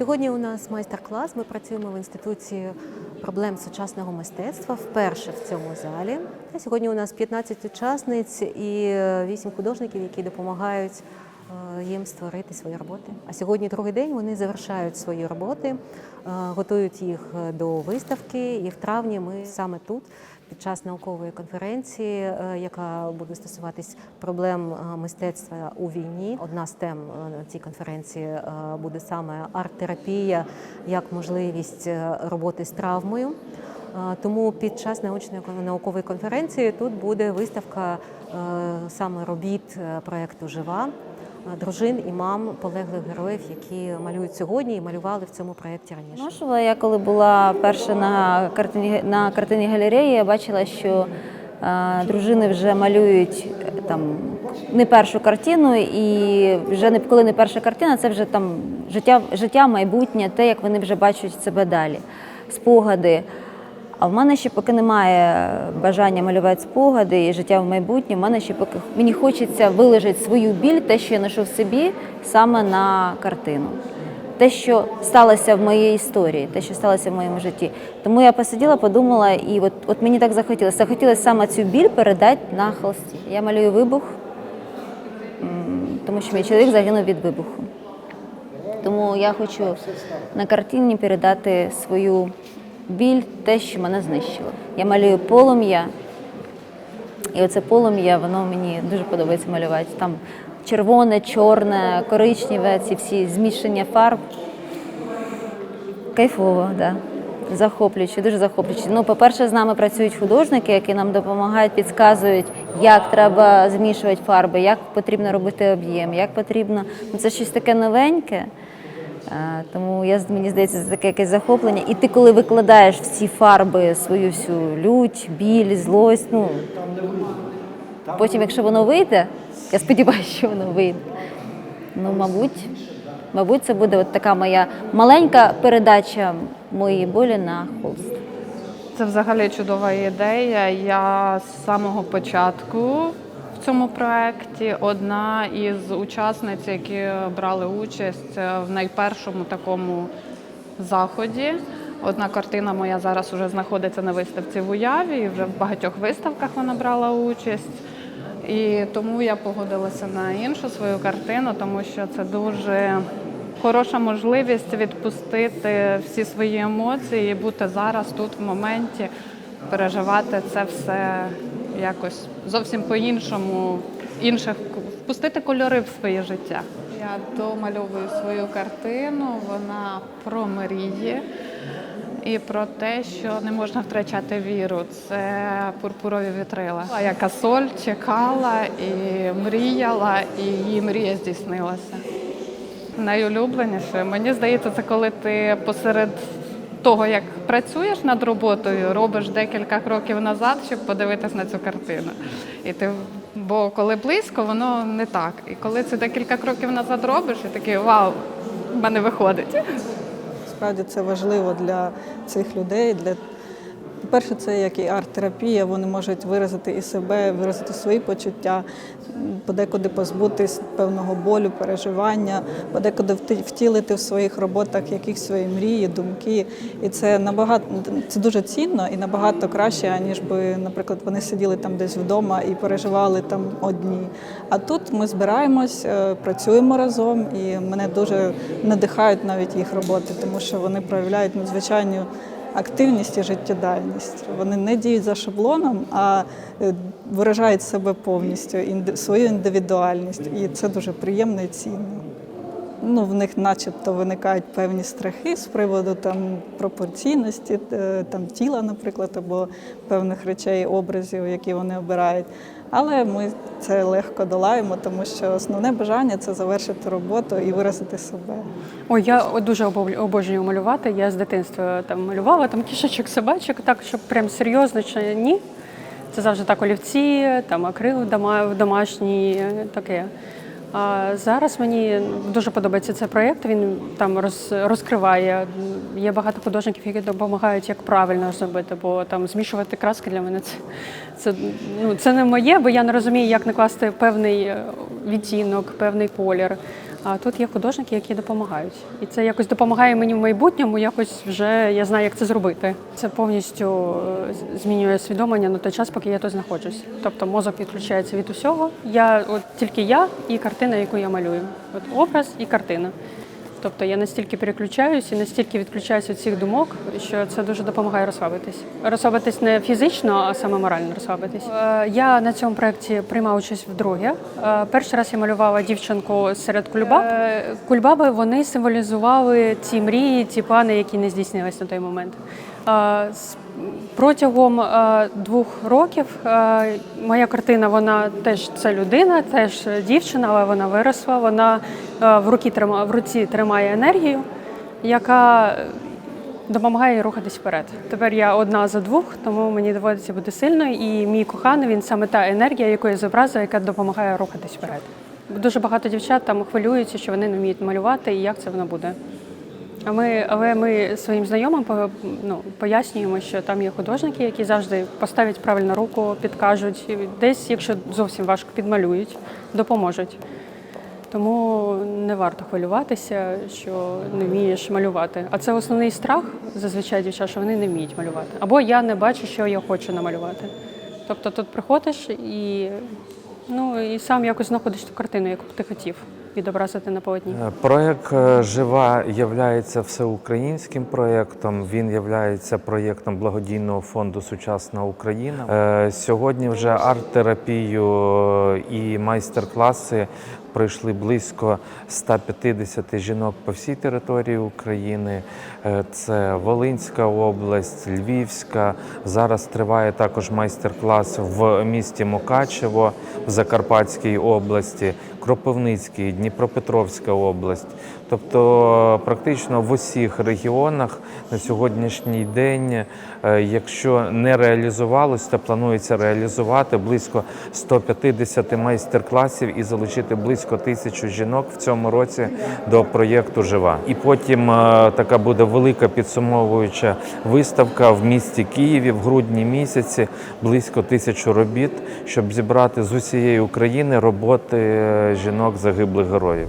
Сьогодні у нас майстер-клас. Ми працюємо в інституції проблем сучасного мистецтва вперше в цьому залі. Сьогодні у нас 15 учасниць і 8 художників, які допомагають е, їм створити свої роботи. А сьогодні другий день вони завершають свої роботи, е, готують їх до виставки. І в травні ми саме тут. Під час наукової конференції, е, яка буде стосуватись проблем е, мистецтва у війні, одна з тем е, цій конференції буде саме арт-терапія як можливість роботи з травмою. Тому під час научної наукової конференції тут буде виставка саме робіт проекту Жива дружин і мам полеглих героїв, які малюють сьогодні і малювали в цьому проєкті раніше. Ношова, я коли була перша на картині на картині галереї, я бачила, що е, дружини вже малюють е, там не першу картину, і вже не коли не перша картина, це вже там життя, життя, майбутнє, те, як вони вже бачать себе далі, спогади. А в мене ще поки немає бажання малювати спогади і життя в майбутнє. В мене ще поки мені хочеться вилежати свою біль, те, що я ношу в собі, саме на картину. Те, що сталося в моїй історії, те, що сталося в моєму житті. Тому я посиділа, подумала, і от, от мені так захотілося. Захотілося саме цю біль передати на холсті. Я малюю вибух, тому що мій чоловік загинув від вибуху. Тому я хочу на картині передати свою біль, те, що мене знищило. Я малюю полум'я, і оце полум'я, воно мені дуже подобається малювати. Там червоне, чорне, коричневе, ці всі змішання фарб. Кайфово, так. Да. Захоплююче, дуже захоплююче. Ну, по-перше, з нами працюють художники, які нам допомагають, підказують, як треба змішувати фарби, як потрібно робити об'єм, як потрібно. Ну, це щось таке новеньке. Тому я, мені здається, це таке якесь захоплення. І ти, коли викладаєш всі фарби, свою всю лють, біль, злость, ну потім, якщо воно вийде, я сподіваюся, що воно вийде. Ну, мабуть, мабуть, це буде от така моя маленька передача моєї болі на холст. Це взагалі чудова ідея. Я з самого початку цьому проєкті одна із учасниць, які брали участь в найпершому такому заході. Одна картина моя зараз вже знаходиться на виставці в уяві, і вже в багатьох виставках вона брала участь. І тому я погодилася на іншу свою картину, тому що це дуже хороша можливість відпустити всі свої емоції і бути зараз тут в моменті, переживати це все якось зовсім по-іншому, інших впустити кольори в своє життя. Я домальовую свою картину, вона про мрії. І про те, що не можна втрачати віру, це пурпурові вітрила. Яка соль чекала і мріяла, і її мрія здійснилася. Найулюбленіше, мені здається, це коли ти посеред того, як працюєш над роботою, робиш декілька кроків назад, щоб подивитись на цю картину. І ти, бо коли близько, воно не так. І коли це декілька кроків назад робиш, і такий вау, в мене виходить. Справді це важливо для цих людей. Для... По-перше, це як і арт-терапія, вони можуть виразити і себе, виразити свої почуття, подекуди позбутись певного болю, переживання, подекуди втілити в своїх роботах якісь свої мрії, думки. І це набагато це дуже цінно і набагато краще, аніж би, наприклад, вони сиділи там десь вдома і переживали там одні. А тут ми збираємось, е, працюємо разом, і мене дуже надихають навіть їх роботи, тому що вони проявляють надзвичайну активність і життєдальність. Вони не діють за шаблоном, а е, виражають себе повністю, інди- свою індивідуальність. І це дуже приємно і цінно. Ну, в них начебто виникають певні страхи з приводу там, пропорційності е, там, тіла, наприклад, або певних речей, образів, які вони обирають. Але ми це легко долаємо, тому що основне бажання це завершити роботу і виразити себе. Ой, я дуже обожнюю малювати. Я з дитинства там малювала там кішечок, собачок, так щоб прям серйозно чи ні. Це завжди так олівці, там акрил дома- домашній, таке. А зараз мені дуже подобається цей проєкт. Він там роз, розкриває. Є багато художників, які допомагають, як правильно зробити, бо там змішувати краски для мене це, це, ну, це не моє, бо я не розумію, як накласти певний е, відтінок, певний колір. А тут є художники, які допомагають. І це якось допомагає мені в майбутньому, якось вже я знаю, як це зробити. Це повністю е, змінює свідомлення на той час, поки я тут знаходжусь. Тобто мозок відключається від усього. Я от тільки я і картина, яку я малюю. От образ і картина. Тобто я настільки переключаюсь і настільки відключаюся від цих думок, що це дуже допомагає розслабитись. Розслабитись не фізично, а саме морально розслабитись. Е, Я на цьому проєкті приймав участь вдруге. Е, Перший раз я малювала дівчинку серед кульбаб. Е, Кульбаби вони символізували ті мрії, ті плани, які не здійснились на той момент. З- Протягом двох років моя картина, вона теж це людина, теж дівчина, але вона виросла. Вона в руці тримає, в руці тримає енергію, яка допомагає рухатись вперед. Тепер я одна за двох, тому мені доводиться бути сильною. І мій коханий він саме та енергія, яку я зобразила, яка допомагає рухатись вперед. Дуже багато дівчат там хвилюються, що вони не вміють малювати, і як це воно буде. А ми, але ми своїм знайомим по- ну, пояснюємо, що там є художники, які завжди поставлять правильно руку, підкажуть. Десь, якщо зовсім важко, підмалюють, допоможуть. Тому не варто хвилюватися, що не вмієш малювати. А це основний страх зазвичай дівчат, що вони не вміють малювати. Або я не бачу, що я хочу намалювати. Тобто тут приходиш і, ну, і сам якось знаходиш ту картину, яку б ти хотів відобразити на полотні. Е, Проект е, Жива є всеукраїнським проєктом. Він є проєктом благодійного фонду Сучасна Україна. Е, Сьогодні вже арт-терапію і майстер-класи пройшли близько 150 жінок по всій території України. Це Волинська область, Львівська. Зараз триває також майстер-клас в місті Мукачево в Закарпатській області, Кропивницький, Дніпропетровська область. Тобто практично в усіх регіонах на сьогоднішній день, е, якщо не реалізувалось, то планується реалізувати близько 150 майстер-класів і залучити близько тисячу жінок в цьому році до проєкту Жива. І потім е, така буде велика підсумовуюча виставка в місті Києві в грудні місяці, близько тисячу робіт, щоб зібрати з усієї України роботи е, жінок загиблих героїв.